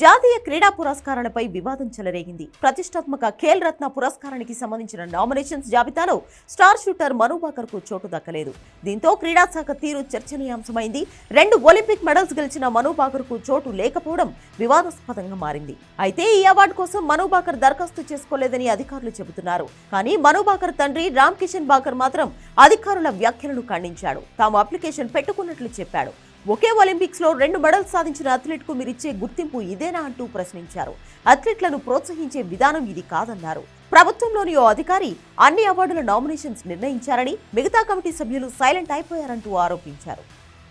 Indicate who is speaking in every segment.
Speaker 1: జాతీయ క్రీడా పురస్కారాలపై వివాదం చెలరేగింది. ప్రతిష్టాత్మక ఖేల్ రత్న పురస్కారానికి సంబంధించిన నామినేషన్స్ జాబితాలో స్టార్ షూటర్ మనుబాకర్కు చోటు దక్కలేదు. దీంతో క్రీడా శాఖ తీరు చర్చనీయాంశమైంది. రెండు ఒలింపిక్ మెడల్స్ గెలిచిన మనుబాకర్కు చోటు లేకపోవడం వివాదాస్పదంగా మారింది. అయితే ఈ అవార్డు కోసం మనుబాకర్ దరఖాస్తు చేసుకోలేదని అధికారులు చెబుతున్నారు. కానీ మనుబాకర్ తండ్రి రామ్ కిషన్ బాకర్ మాత్రం అధికారుల వ్యాఖ్యలను ఖండించాడు. తాము అప్లికేషన్ పెట్టుకున్నట్లు చెప్పాడు. ఒకే ఒలింపిక్స్లో రెండు మెడల్స్ సాధించిన అథ్లెట్కు మీరిచ్చే గుర్తింపు ఇదేనా అంటూ ప్రశ్నించారు. అథ్లెట్లను ప్రోత్సహించే విధానం ఇది కాదన్నారు. ప్రభుత్వంలోని ఓ అధికారి అన్ని అవార్డుల నామినేషన్స్ నిర్ణయించారని మిగతా కమిటీ సభ్యులు సైలెంట్ అయిపోయారంటూ ఆరోపించారు.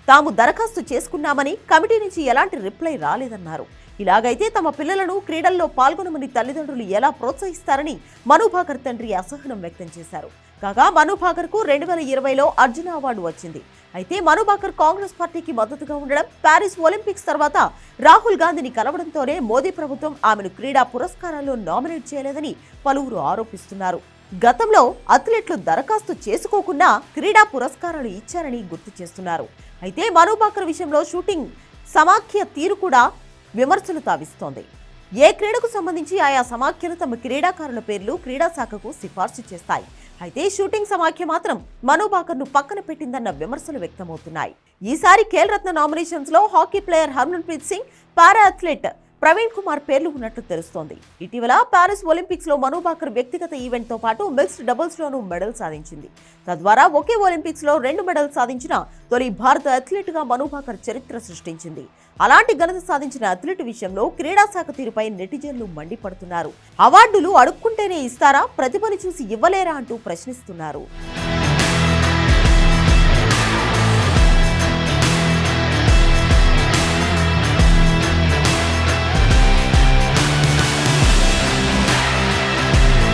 Speaker 1: తాము దరఖాస్తు చేసుకున్నామని కమిటీ నుంచి ఎలాంటి రిప్లై రాలేదన్నారు. ఇలాగైతే తమ పిల్లలను క్రీడల్లో పాల్గొనమని తల్లిదండ్రులు ఎలా ప్రోత్సహిస్తారని మనుభాకర్ తండ్రి అసహనం వ్యక్తం చేశారు. కాగా మనుభాకర్కు రెండు వేల ఇరవైలో అర్జున అవార్డు వచ్చింది. అయితే మనుభాకర్ కాంగ్రెస్ పార్టీకి మద్దతుగా ఉండడం ప్యారిస్ ఒలింపిక్స్ తర్వాత రాహుల్ గాంధీని కలవడంతోనే మోదీ ప్రభుత్వం ఆమెను క్రీడా పురస్కారాల్లో నామినేట్ చేయలేదని పలువురు ఆరోపిస్తున్నారు. గతంలో అథ్లెట్లు దరఖాస్తు చేసుకోకుండా క్రీడా పురస్కారాలు ఇచ్చారని గుర్తు చేస్తున్నారు. అయితే మనుభాకర్ విషయంలో షూటింగ్ సమాఖ్య తీరు కూడా విమర్శలు తావిస్తోంది. ఏ క్రీడకు సంబంధించి ఆయా సమాఖ్యలు తమ క్రీడాకారుల పేర్లు క్రీడా శాఖకు సిఫార్సు చేస్తాయి. అయితే షూటింగ్ సమాఖ్య మాత్రం మనుబాకర్ను పక్కన పెట్టిందన్న విమర్శలు వ్యక్తమవుతున్నాయి. ఈసారి Khel Ratna నామినేషన్స్లో hockey player Harmanpreet Singh para athlete Praveen Kumar పేర్లు ఉన్నట్లు తెలుస్తోంది. ఇటీవల పారిస్ ఒలింపిక్స్లో వ్యక్తిగత ఈవెంట్తో పాటు మిక్స్డ్ డబుల్స్ లోనూ మెడల్ సాధించింది. తద్వారా ఒకే ఒలింపిక్స్లో రెండు మెడల్ సాధించిన తొలి భారత అథ్లెట్గా చరిత్ర సృష్టించింది. అలాంటి ఘనత సాధించిన అథ్లెట్ విషయంలో క్రీడా శాఖ తీరుపై నెటిజన్లు మండిపడుతున్నారు. అవార్డులు అడుక్కుంటేనే ఇస్తారా? ప్రతిభని చూసి ఇవ్వలేరా అంటూ ప్రశ్నిస్తున్నారు.